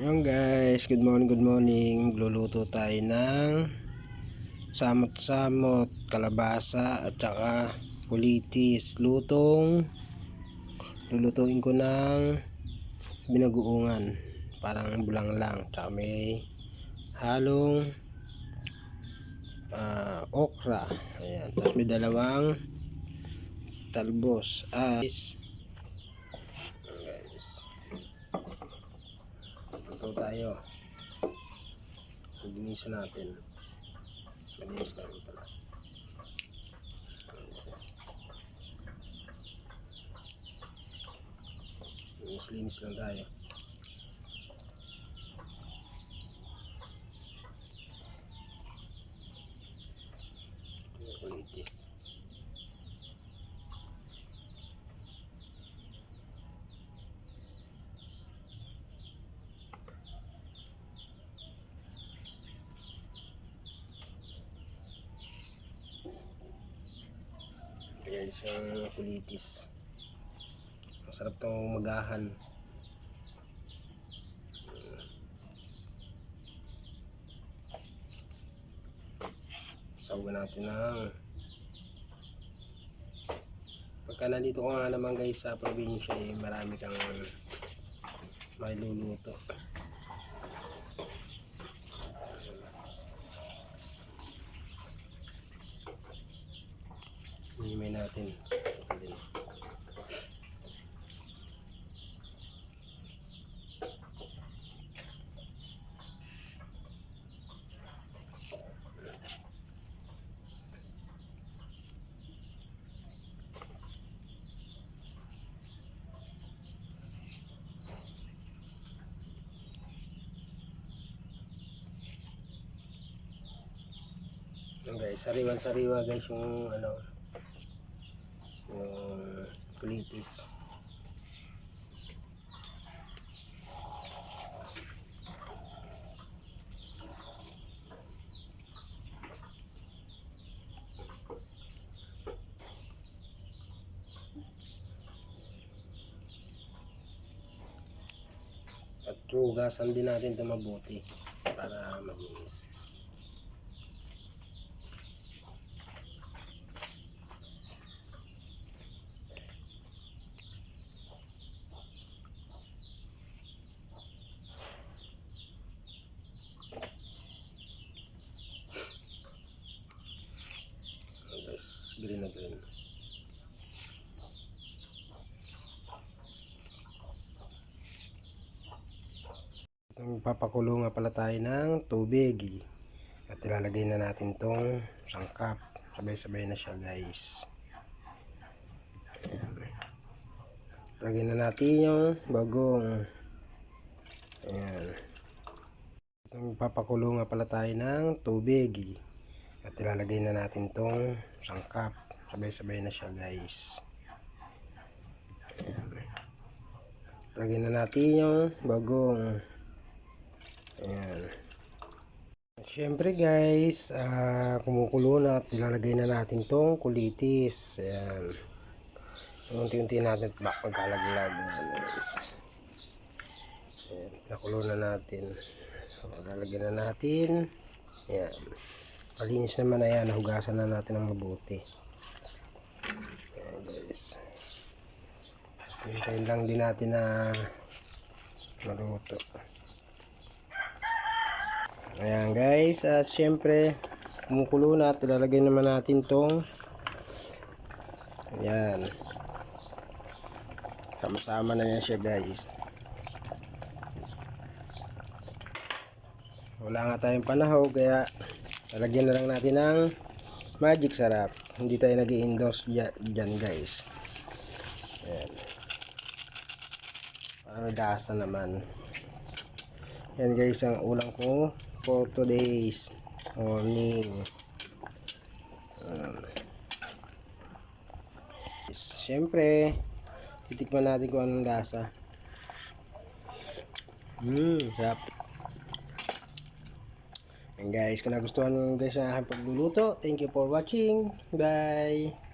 Ayan guys, good morning, good morning. Luluto tayo ng samot-samot, kalabasa at saka kulitis. Lutong lulutuin ko ng binaguungan. Parang bulang lang. Tsaka may halong ah, okra. Ayan. Tapos may dalawang talbos. Ah, Luto tayo. Linisan natin. Malinis natin pala. Linis-linis lang tayo. Kulitis. Siyang kulitis. Masarap itong magahan. Sawa natin ng pagka nandito ko nga naman guys sa probinsya eh, marami kang may natin. Din. Yan guys, sariwan-sariwa guys yung ano kulitis. At hugasan din natin ito mabuti para malinis. Ayan, guys, green na green. Papakulo nga pala tayo ng tubig. At ilalagay na natin tong sangkap. Sabay-sabay na siya guys. Lagyan na natin yung bagong. Ayan. Papakulo nga pala tayo ng tubig. At ilalagay na natin tong sangkap. Sabay-sabay na siya guys. Lagyan na natin yung bagong. Ayan. Siyempre guys, ah, kumukulo na at ilalagay na natin tong kulitis. Ayan. Unti-unti natin bak magkalaglag. Ayan guys. Ayan, nakulo na natin. So, lalagyan na natin. Ayan. Malinis naman na yan. Nahugasan na natin ng mabuti. Ayan guys. Hintayin lang din natin na maluto. Ayan guys. At syempre, kumukulo na at ilalagay naman natin tong Ayan. Sama-sama na yan siya guys. Wala nga tayong panahon kaya lalagyan na lang natin ng magic sarap. Hindi tayo nag endorse dyan guys. Ayan. Para gasa naman. Yan guys ang ulam ko for today's morning. Um, Siyempre, titikman natin kung anong lasa. Mmm, sarap. And guys, kung nagustuhan nyo guys ang aking pagluluto, thank you for watching. Bye!